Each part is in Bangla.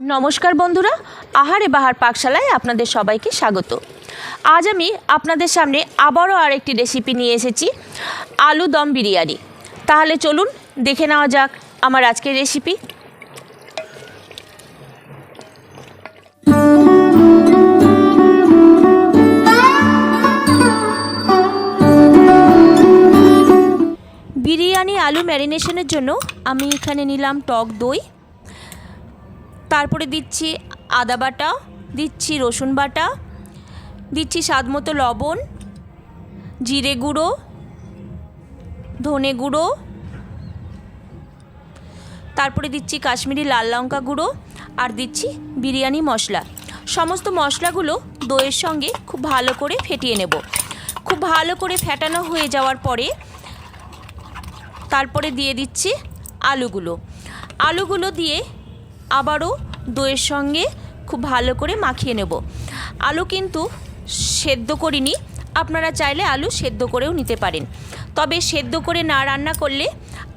নমস্কার বন্ধুরা, আহারে বাহার পাকশালায় আপনাদের সবাইকে স্বাগত। আজ আমি আপনাদের সামনে আবারও আরেকটি রেসিপি নিয়ে এসেছি, আলু দম বিরিয়ানি। তাহলে চলুন দেখে নেওয়া যাক আমার আজকের রেসিপি বিরিয়ানি আলু ম্যারিনেশনের জন্য আমি এখানে নিলাম টক দই তারপরে দিচ্ছি আদা বাটা, দিচ্ছি রসুন বাটা, দিচ্ছি স্বাদ মতো লবণ, জিরে গুঁড়ো, ধনে গুঁড়ো, তারপরে দিচ্ছি কাশ্মীরি লাল লঙ্কা গুঁড়ো আর দিচ্ছি বিরিয়ানি মশলা। সমস্ত মশলাগুলো দইয়ের সঙ্গে খুব ভালো করে ফেটিয়ে নেব। খুব ভালো করে ফেটানো হয়ে যাওয়ার পরে তারপরে দিয়ে দিচ্ছি আলুগুলো। আলুগুলো দিয়ে আবারও দইয়ের সঙ্গে খুব ভালো করে মাখিয়ে নেব। আলু কিন্তু সেদ্ধ করিনি, আপনারা চাইলে আলু সেদ্ধ করেও নিতে পারেন। তবে সেদ্ধ করে না রান্না করলে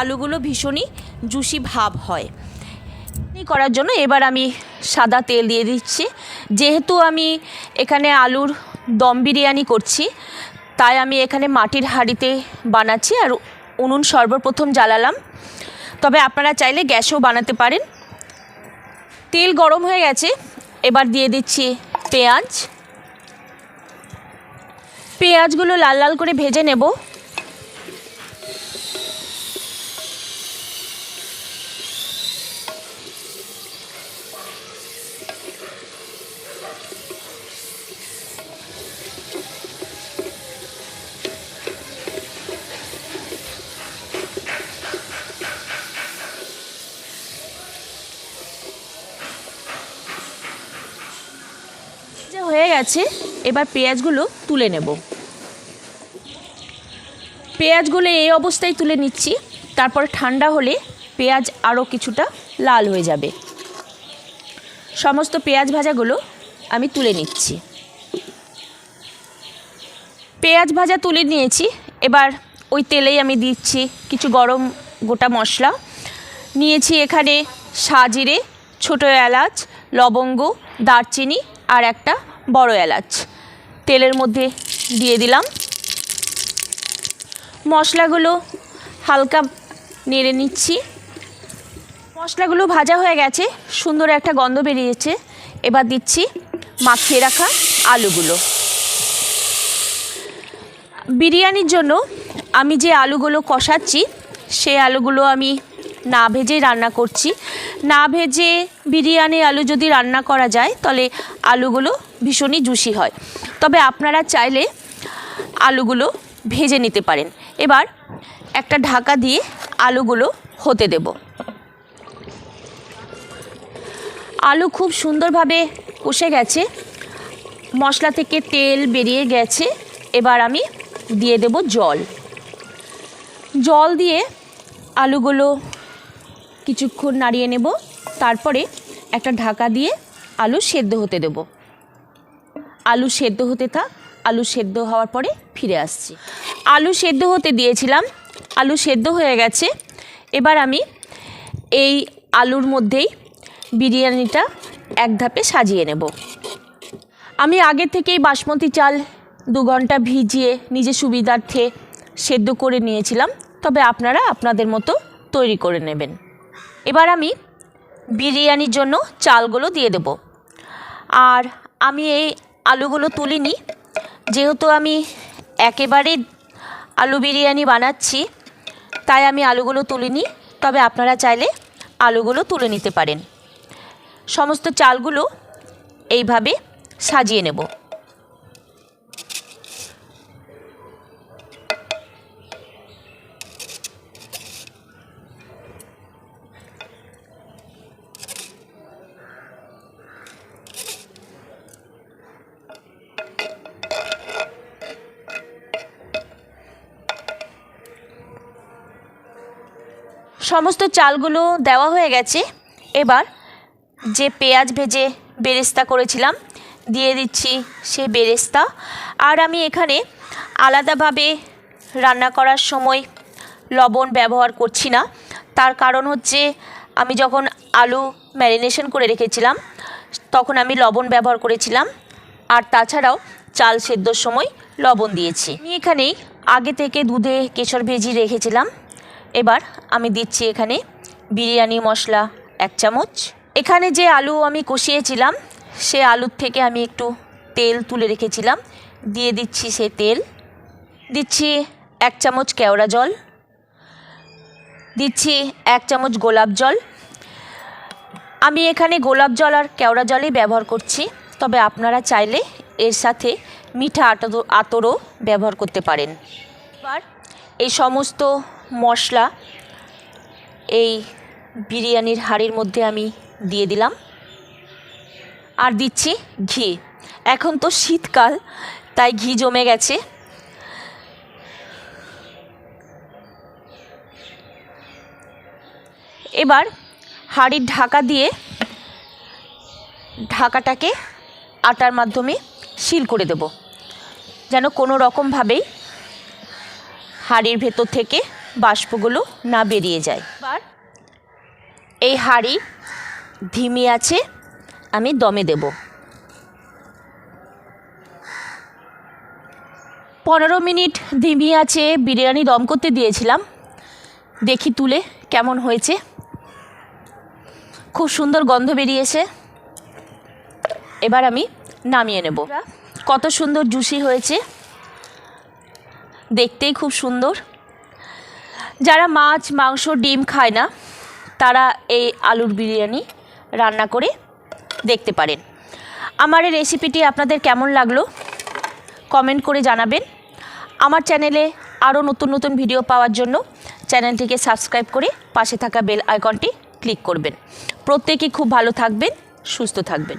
আলুগুলো ভীষণই জুসি ভাব হয়। করার জন্য এবার আমি সাদা তেল দিয়ে দিচ্ছি। যেহেতু আমি এখানে আলুর দম বিরিয়ানি করছি, তাই আমি এখানে মাটির হাঁড়িতে বানাচ্ছি আর উনুন সর্বপ্রথম জ্বালালাম। তবে আপনারা চাইলে গ্যাসেও বানাতে পারেন। তেল গরম হয়ে গেছে। এবার দিয়ে দিচ্ছি পেঁয়াজ। পেঁয়াজগুলো লাল লাল করে ভেজে নেব। হয়ে গেছে, এবার পেঁয়াজগুলো তুলে নেব। পেঁয়াজগুলো এই অবস্থায় তুলে নিচ্ছি, তারপর ঠান্ডা হলে পেঁয়াজ আরও কিছুটা লাল হয়ে যাবে। সমস্ত পেঁয়াজ ভাজাগুলো আমি তুলে নিচ্ছি। পেঁয়াজ ভাজা তুলে নিয়েছি, এবার ওই তেলেই আমি দিচ্ছি কিছু গরম গোটা মশলা। নিয়েছি এখানে সাজিরে ছোটো এলাচ, লবঙ্গ, দারচিনি আর একটা বড় এলাচ। তেলের মধ্যে দিয়ে দিলাম। মশলাগুলো হালকা নেড়ে নিচ্ছি। মশলাগুলো ভাজা হয়ে গেছে, সুন্দর একটা গন্ধ বেরিয়েছে। এবার দিচ্ছি মাখিয়ে রাখা আলুগুলো। বিরিয়ানির জন্য আমি যে আলুগুলো কষাচ্ছি সেই আলুগুলো আমি না ভেজেই রান্না করছি। না ভেজে বিরিয়ানি আলু যদি রান্না করা যায়, তাহলে আলুগুলো ভীষণই জুসি হয়। তবে আপনারা চাইলে আলুগুলো ভেজে নিতে পারেন। এবার একটা ঢাকা দিয়ে আলুগুলো হতে দেব। আলু খুব সুন্দরভাবে কষে গেছে। মশলা থেকে তেল বেরিয়ে গেছে। এবার আমি দিয়ে দেব জল। জল দিয়ে আলুগুলো কিছুক্ষণ নাড়িয়ে নেব। তারপরে একটা ঢাকা দিয়ে আলু সেদ্ধ হতে দেব। আলু সেদ্ধ হতে থাক, আলু সেদ্ধ হওয়ার পরে ফিরে আসছি। আলু সেদ্ধ হতে দিয়েছিলাম, আলু সেদ্ধ হয়ে গেছে। এবার আমি এই আলুর মধ্যেই বিরিয়ানিটা এক ধাপে সাজিয়ে নেব। আমি আগে থেকেই বাসমতি চাল দু ঘণ্টা ভিজিয়ে নিজের সুবিধার্থে সেদ্ধ করে নিয়েছিলাম, তবে আপনারা আপনাদের মতো তৈরি করে নেবেন। এবার আমি বিরিয়ানির জন্য চালগুলো দিয়ে দেব। আর আমি এই আলুগুলো তুলিনি। যেহেতু আমি একেবারেই আলু বিরিয়ানি বানাচ্ছি, তাই আমি আলুগুলো তুলিনি। তবে আপনারা চাইলে আলুগুলো তুলে নিতে পারেন। সমস্ত চালগুলো এইভাবে সাজিয়ে নেব। সমস্ত চালগুলো দেওয়া হয়ে গেছে। এবার যে পেঁয়াজ ভেজে বেরেস্তা করেছিলাম, দিয়ে দিচ্ছি সে বেরেস্তা। আর আমি এখানে আলাদাভাবে রান্না করার সময় লবণ ব্যবহার করছি না। তার কারণ হচ্ছে, আমি যখন আলু ম্যারিনেশন করে রেখেছিলাম, তখন আমি লবণ ব্যবহার করেছিলাম। আর তাছাড়াও চাল সেদ্ধর সময় লবণ দিয়েছি। আমি এখানে আগে থেকে দুধে কেশর ভেজি রেখেছিলাম। এবার আমি দিচ্ছি এখানে বিরিয়ানি মশলা এক চামচ। এখানে যে আলু আমি কষিয়েছিলাম, সে আলুর থেকে আমি একটু তেল তুলে রেখেছিলাম। দিয়ে দিচ্ছি সে তেল। দিচ্ছি এক চামচ কেওড়া জল। দিচ্ছি এক চামচ গোলাপ জল। আমি এখানে গোলাপ জল আর কেওড়া জলই ব্যবহার করছি, তবে আপনারা চাইলে এর সাথে মিঠা আতর আতরও ব্যবহার করতে পারেন। এবার এই সমস্ত মশলা এই বিরিয়ানির হাঁড়ির মধ্যে আমি দিয়ে দিলাম। আর দিচ্ছি ঘি। এখন তো শীতকাল, তাই ঘি জমে গেছে। এবার হাঁড়ির ঢাকা দিয়ে ঢাকাটাকে আটার মাধ্যমে সিল করে দেব। যেন কোনো রকমভাবেই হাঁড়ির ভেতর থেকে বাষ্পগুলো না বেরিয়ে যায়। এবার এই হাঁড়ি ধিমি আছে, আমি দমে দেব। পনেরো মিনিট ধিমি আছে, বিরিয়ানি দম করতে দিয়েছিলাম। দেখি তুলে কেমন হয়েছে। খুব সুন্দর গন্ধ বেরিয়েছে। এবার আমি নামিয়ে নেব। কত সুন্দর জুসি হয়েছে। দেখতেই খুব সুন্দর। যারা মাছ, মাংস, ডিম খায় না, তারা এই আলুর বিরিয়ানি রান্না করে দেখতে পারেন। আমার এই রেসিপিটি আপনাদের কেমন লাগল? কমেন্ট করে জানাবেন। আমার চ্যানেলে আরও নতুন নতুন ভিডিও পাওয়ার জন্য চ্যানেলটিকে সাবস্ক্রাইব করে পাশে থাকা বেল আইকনটি ক্লিক করবেন। প্রত্যেকে খুব ভালো থাকবেন, সুস্থ থাকবেন।